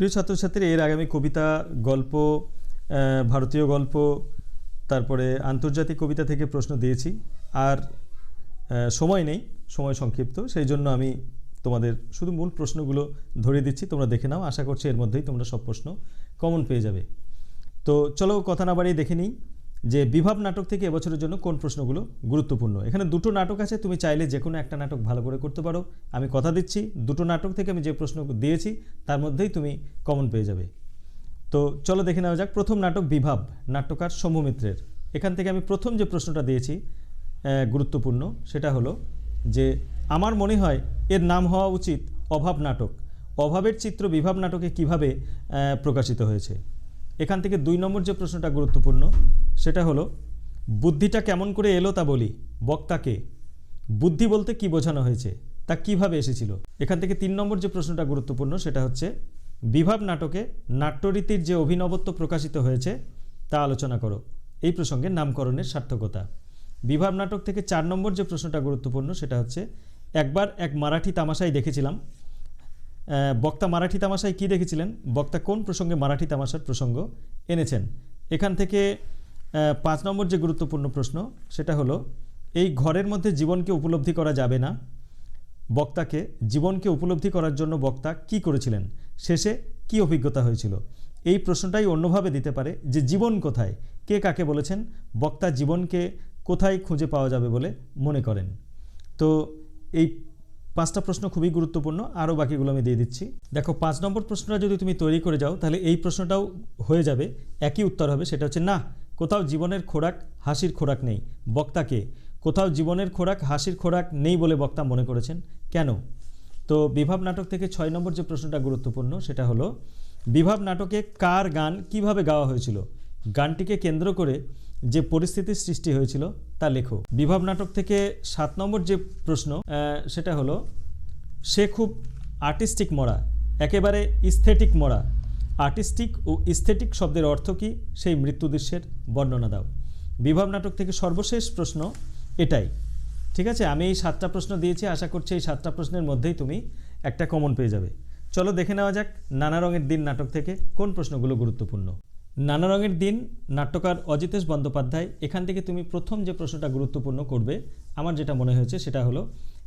প্রিয় ছাত্রছাত্রী, এর আগে আমি কবিতা গল্প ভারতীয় গল্প, তারপরে আন্তর্জাতিক কবিতা থেকে প্রশ্ন দিয়েছি। আর সময় নেই, সময় সংক্ষিপ্ত, সেই জন্য আমি তোমাদের শুধু মূল প্রশ্নগুলো ধরে দিচ্ছি, তোমরা দেখে নাও। আশা করছি এর মধ্যেই তোমরা সব প্রশ্ন কমন পেয়ে যাবে। তো চলো কথা না বাড়িয়ে দেখে নিই। যে বিভাব নাটক থেকে এবছরের জন্য কোন প্রশ্নগুলো গুরুত্বপূর্ণ? এখানে দুটো নাটক আছে, তুমি চাইলে যে কোনো একটা নাটক ভালো করে করতে পারো। আমি কথা দিচ্ছি, দুটো নাটক থেকে আমি যে প্রশ্ন দিয়েছি, তার মধ্যেই তুমি কমন পেয়ে যাবে। তো চলো দেখে নেওয়া যাক, প্রথম নাটক বিভাব, নাট্যকার মিত্রের এখান থেকে আমি প্রথম যে প্রশ্নটা দিয়েছি গুরুত্বপূর্ণ, সেটা হলো যে আমার মনে হয় এর নাম হওয়া উচিত অভাব নাটক। অভাবের চিত্র বিভাব নাটকে কীভাবে প্রকাশিত হয়েছে? এখান থেকে দুই নম্বর যে প্রশ্নটা গুরুত্বপূর্ণ, সেটা হলো, বুদ্ধিটা কেমন করে এলো তা বলি, বক্তাকে। বুদ্ধি বলতে কি বোঝানো হয়েছে, তা কীভাবে এসেছিল? এখান থেকে তিন নম্বর যে প্রশ্নটা গুরুত্বপূর্ণ, সেটা হচ্ছে, বিভাব নাটকে নাট্যরীতির যে অভিনবত্ব প্রকাশিত হয়েছে, তা আলোচনা করো। এই প্রসঙ্গে নামকরণের সার্থকতা। বিভাব নাটক থেকে চার নম্বর যে প্রশ্নটা গুরুত্বপূর্ণ, সেটা হচ্ছে, একবার এক মারাঠি তামাশায় দেখেছিলাম বক্তা মারাঠি তামাশায় কি দেখেছিলেন? বক্তা কোন প্রসঙ্গে মারাঠি তামাশার প্রসঙ্গ এনেছেন? এখান থেকে পাঁচ নম্বর যে গুরুত্বপূর্ণ প্রশ্ন, সেটা হলো, এই ঘরের মধ্যে জীবনকে উপলব্ধি করা যাবে না। বক্তাকে জীবনকে উপলব্ধি করার জন্য বক্তা কি করেছিলেন? শেষে কি অভিজ্ঞতা হয়েছিল? এই প্রশ্নটাই অন্যভাবে দিতে পারে যে জীবন কোথায়? কে কাকে বলেছেন? বক্তা জীবনকে কোথায় খুঁজে পাওয়া যাবে বলে মনে করেন। তো এই পাঁচটা প্রশ্ন খুবই গুরুত্বপূর্ণ, আরও বাকিগুলো আমি দিয়ে দিচ্ছি। দেখো, পাঁচ নম্বর প্রশ্নটা যদি তুমি তৈরি করে যাও, তাহলে এই প্রশ্নটাও হয়ে যাবে, একই উত্তর হবে, সেটা হচ্ছে না, কোথাও জীবনের খোরাক, হাসির খোরাক নেই। বক্তাকে কোথাও জীবনের খোরাক, হাসির খোরাক নেই বলে বক্তা মনে করেছেন, কেন? তো বিভাব নাটক থেকে ছয় নম্বর যে প্রশ্নটা গুরুত্বপূর্ণ, সেটা হলো, বিভাব নাটকে কার গান কীভাবে গাওয়া হয়েছিল? গানটিকে কেন্দ্র করে যে পরিস্থিতির সৃষ্টি হয়েছিল তা লেখো। বিভাব নাটক থেকে সাত নম্বর যে প্রশ্ন সেটা হলো, সে খুব আর্টিস্টিক মরা, একেবারে ইস্থেটিক মরা। আর্টিস্টিক ও ইস্থেটিক শব্দের অর্থ কী? সেই মৃত্যু দৃশ্যের বর্ণনা দাও। বিভাব নাটক থেকে সর্বশেষ প্রশ্ন এটাই। ঠিক আছে? আমি এই সাতটা প্রশ্ন দিয়েছি, আশা করছি এই সাতটা প্রশ্নের মধ্যেই তুমি একটা কমন পেয়ে যাবে। চলো দেখে নেওয়া যাক নানা রঙের দিন নাটক থেকে কোন প্রশ্নগুলো গুরুত্বপূর্ণ। নানা রঙের দিন, নাট্যকার অজিতেশ বন্দ্যোপাধ্যায়, এখান থেকে তুমি প্রথম যে প্রশ্নটা গুরুত্বপূর্ণ করবে, আমার যেটা মনে হয়েছে সেটা হলো,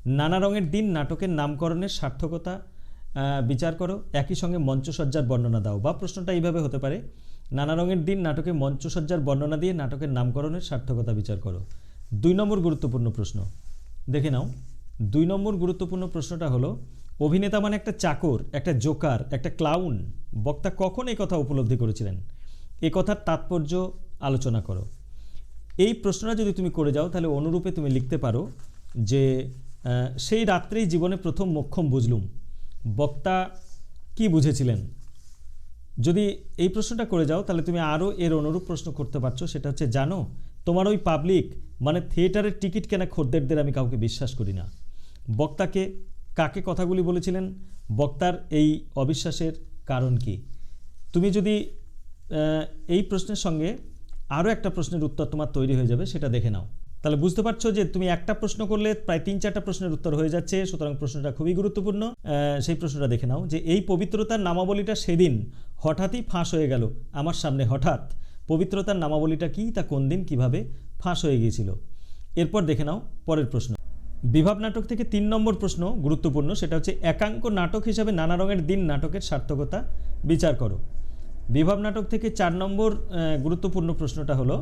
নানা রঙের দিন নাটকের নামকরণের সার্থকতা বিচার করো, একই সঙ্গে মঞ্চসজ্জার বর্ণনা দাও, বা প্রশ্নটা এইভাবে হতে পারে, নানা রঙের দিন নাটকে মঞ্চসজ্জার বর্ণনা দিয়ে নাটকের নামকরণের সার্থকতা বিচার করো। দুই নম্বর গুরুত্বপূর্ণ প্রশ্ন, দেখে নাও, দুই নম্বর গুরুত্বপূর্ণ প্রশ্নটা হলো, অভিনেতা মানে একটা চাকর, একটা জোকার, একটা ক্লাউন, বক্তা কখন এই কথা উপলব্ধি করেছিলেন? এ কথার তাৎপর্য আলোচনা করো। এই প্রশ্নটা যদি তুমি করে যাও, তাহলে অনুরূপে তুমি লিখতে পারো যে সেই রাত্রেই জীবনে প্রথম মোক্ষম বুঝলুম। বক্তা কি বুঝেছিলেন? যদি এই প্রশ্নটা করে যাও, তাহলে তুমি আরও এর অনুরূপ প্রশ্ন করতে পারছ। সেটা হচ্ছে, জানো, তোমার ওই পাবলিক মানে থিয়েটারের টিকিট কেনা খদ্দেরদের আমি কাউকে বিশ্বাস করি না। বক্তাকে কাকে কথাগুলি বলেছিলেন? বক্তার এই অবিশ্বাসের কারণ কি? তুমি যদি এই প্রশ্নের সঙ্গে আরও একটা প্রশ্নের উত্তর তোমার তৈরি হয়ে যাবে, সেটা দেখে নাও। তাহলে বুঝতে পারছ যে তুমি একটা প্রশ্ন করলে প্রায় তিন চারটা প্রশ্নের উত্তর হয়ে যাচ্ছে, সুতরাং প্রশ্নটা খুবই গুরুত্বপূর্ণ। সেই প্রশ্নটা দেখে নাও যে এই পবিত্রতার নামাবলীটা সেদিন হঠাৎই ফাঁস হয়ে গেল। আমার সামনে হঠাৎ পবিত্রতার নামাবলীটা কি, তা কোন দিন, কীভাবে ফাঁস হয়ে গিয়েছিল? এরপর দেখে নাও পরের প্রশ্ন। বিভাব নাটক থেকে তিন নম্বর প্রশ্ন গুরুত্বপূর্ণ, সেটা হচ্ছে একাঙ্ক নাটক হিসাবে নানা রঙের দিন নাটকের সার্থকতা বিচার করো। বিভাব নাটক থেকে চার নম্বর গুরুত্বপূর্ণ প্রশ্নটা হলো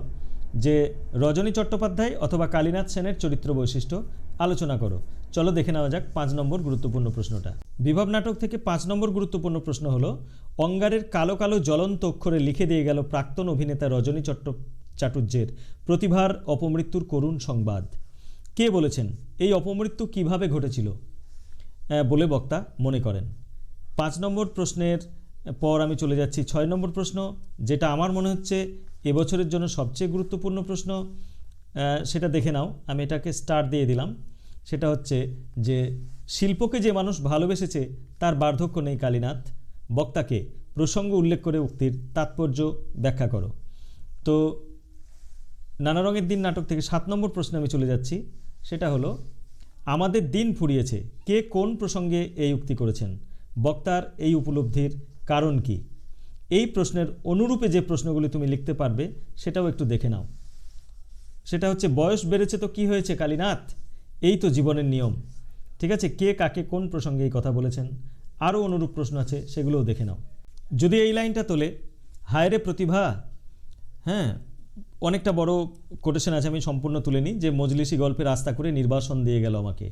যে রজনী চট্টোপাধ্যায় অথবা কালীনাথ সেনের চরিত্র বৈশিষ্ট্য আলোচনা করো। চলো দেখে নেওয়া যাক পাঁচ নম্বর গুরুত্বপূর্ণ প্রশ্নটা। বিভব নাটক থেকে পাঁচ নম্বর গুরুত্বপূর্ণ প্রশ্ন হলো, অঙ্গারের কালো কালো জ্বলন্ত অক্ষরে লিখে দিয়ে গেল প্রাক্তন অভিনেতা রজনী চট্ট চাটুর্যের প্রতিভার অপমৃত্যুর করুণ সংবাদ। কে বলেছেন, এই অপমৃত্যু কীভাবে ঘটেছিল? বলে বক্তা মনে করেন। পাঁচ নম্বর প্রশ্নের পর আমি চলে যাচ্ছি। ছয় নম্বর প্রশ্ন, যেটা আমার মনে হচ্ছে এবছরের জন্য সবচেয়ে গুরুত্বপূর্ণ প্রশ্ন সেটা দেখে নাও। আমি এটাকে স্টার দিয়ে দিলাম। সেটা হচ্ছে যে, শিল্পকে যে মানুষ ভালোবেসেছে, তার বার্ধক্য নেই কালীনাথ। বক্তাকে প্রসঙ্গ উল্লেখ করে উক্তির তাৎপর্য ব্যাখ্যা করো। তো, নানা রঙের দিন নাটক থেকে সাত নম্বর প্রশ্নে আমি চলে যাচ্ছি। সেটা হলো, আমাদের দিন ফুরিয়েছে। কে কোন প্রসঙ্গে এই উক্তি করেছেন? বক্তার এই উপলব্ধির কারণ কি? এই প্রশ্নের অনুরূপে যে প্রশ্নগুলি তুমি লিখতে পারবে, সেটাও একটু দেখে নাও। সেটা হচ্ছে, বয়স বেড়েছে তো কি হয়েছে কালীনাথ? এই তো জীবনের নিয়ম। ঠিক আছে, কে কাকে কোন প্রসঙ্গে এই কথা বলেছেন? আরও অনুরূপ প্রশ্ন আছে, সেগুলোও দেখে নাও। যদি এই লাইনটা তোলে হায়রে প্রতিভা! হ্যাঁ অনেকটা বড় কোটেশন আছে, আমি সম্পূর্ণ তুলে নিই, যে মজলিসি গল্পে রাস্তা করে নির্বাসন দিয়ে গেল আমাকে।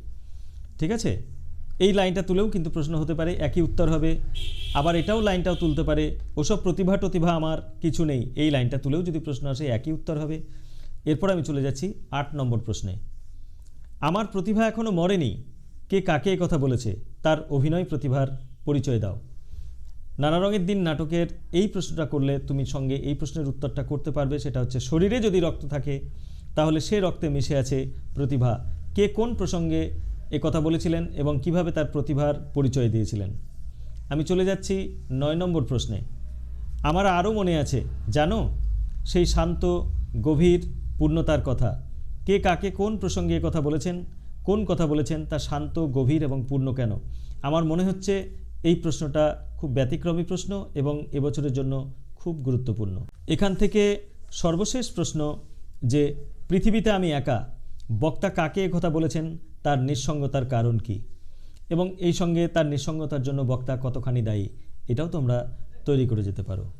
ঠিক আছে? এই লাইনটা তুলেও কিন্তু প্রশ্ন হতে পারে, একই উত্তর হবে। আবার এটাও লাইনটাও তুলতে পারে, ওসব প্রতিভা টতিভা আমার কিছু নেই। এই লাইনটা তুলেও যদি প্রশ্ন আসে, একই উত্তর হবে। এরপর আমি চলে যাচ্ছি আট নম্বর প্রশ্নে। আমার প্রতিভা এখনও মরেনি। কে কাকে কথা বলেছে? তার অভিনয় প্রতিভার পরিচয় দাও। নানা রঙের দিন নাটকের এই প্রশ্নটা করলে তুমি সঙ্গে এই প্রশ্নের উত্তরটা করতে পারবে। সেটা হচ্ছে, শরীরে যদি রক্ত থাকে, তাহলে সে রক্তে মিশে আছে প্রতিভা। কে কোন প্রসঙ্গে এ কথা বলেছিলেন এবং কীভাবে তার প্রতিভার পরিচয় দিয়েছিলেন। আমি চলে যাচ্ছি নয় নম্বর প্রশ্নে। আমার আরও মনে আছে, জানো? সেই শান্ত, গভীর, পূর্ণতার কথা। কে কাকে কোন প্রসঙ্গে এ কথা বলেছেন, কোন কথা বলেছেন, তা শান্ত, গভীর এবং পূর্ণ কেন? আমার মনে হচ্ছে এই প্রশ্নটা খুব ব্যতিক্রমী প্রশ্ন এবং এবছরের জন্য খুব গুরুত্বপূর্ণ। এখান থেকে সর্বশেষ প্রশ্ন যে, পৃথিবীতে আমি একা, বক্তা কাকে কথা বলেছেন তার নিঃসঙ্গতার কারণ কি? এবং এই সঙ্গে তার নিঃসঙ্গতার জন্য বক্তা কতখানি দায়ী? এটাও তোমরা তৈরি করে যেতে পারো।